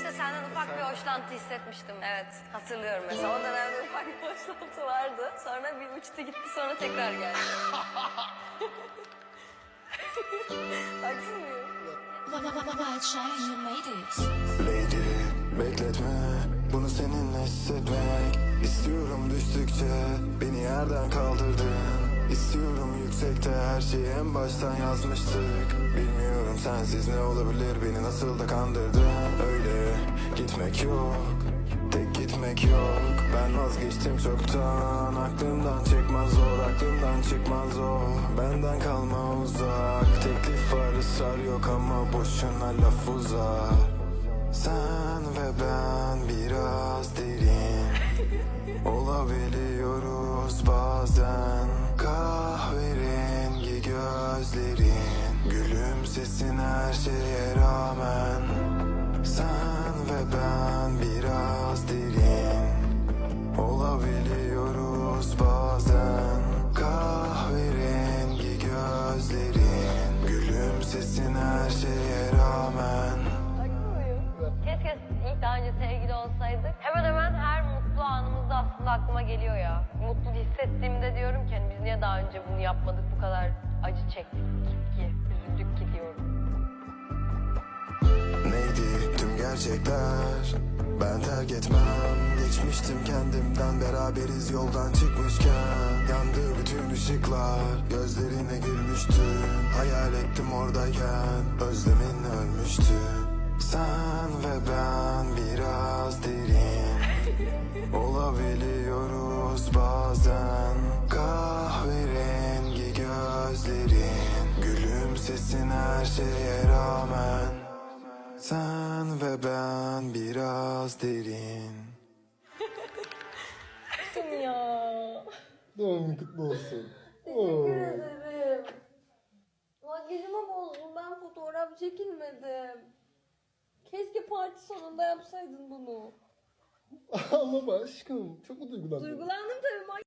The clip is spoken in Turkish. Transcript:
işte senden ufak bir hoşlantı hissetmiştim. Evet hatırlıyorum mesela. O dönemde ufak bir hoşlantı vardı. Sonra bir uçtu gitti sonra tekrar geldi. Haksız mıyım? White shine, you made it. Lady bekletme bunu seninle hissetmek İstiyorum düştükçe beni yerden kaldırdın İstiyorum yüksekte her şeyi en baştan yazmıştık Bilmiyorum sensiz ne olabilir beni nasıl da kandırdın Öyle gitmek yok tek gitmek yok. Ben vazgeçtim çoktan aklımdan çıkmaz zor aklımdan çıkmaz o Benden kalma uzak teklif var ısrar yok ama boşuna laf uzar sen ve ben biraz derin Olabiliyoruz bazen. Kahverengi gözlerin Gülümsesin her şeye rağmen Sen ve ben biraz derin Olabiliyoruz bazen Kahverengi gözlerin Gülümsesin her şeye rağmen Keşke ilk daha önce sevgili olsaydık. Hemen hemen her mutlu anımızda aslında aklıma geliyor ya. Mutlu hissettiğimde diyorum ki hani biz niye daha önce bunu yapmadık bu kadar acı çektik gerçekler Ben terk etmem. Geçmiştim kendimden beraberiz yoldan çıkmışken. Yandı bütün ışıklar Gözlerine gülmüştüm Hayal ettim oradayken Özlemin ölmüştü. Sen ve ben biraz derin Olabiliyoruz bazen. Kahverengi gözlerin Gülümsesin her şeye rağmen Sen ve ben biraz derin Doğum günün kutlu olsun. Teşekkür ederim. Makyajımı bozdum. Ben fotoğraf çekilmedim. Keşke parti sonunda yapsaydın bunu. Ağlama aşkım. Çok mu duygulandın? Duygulandım tabii.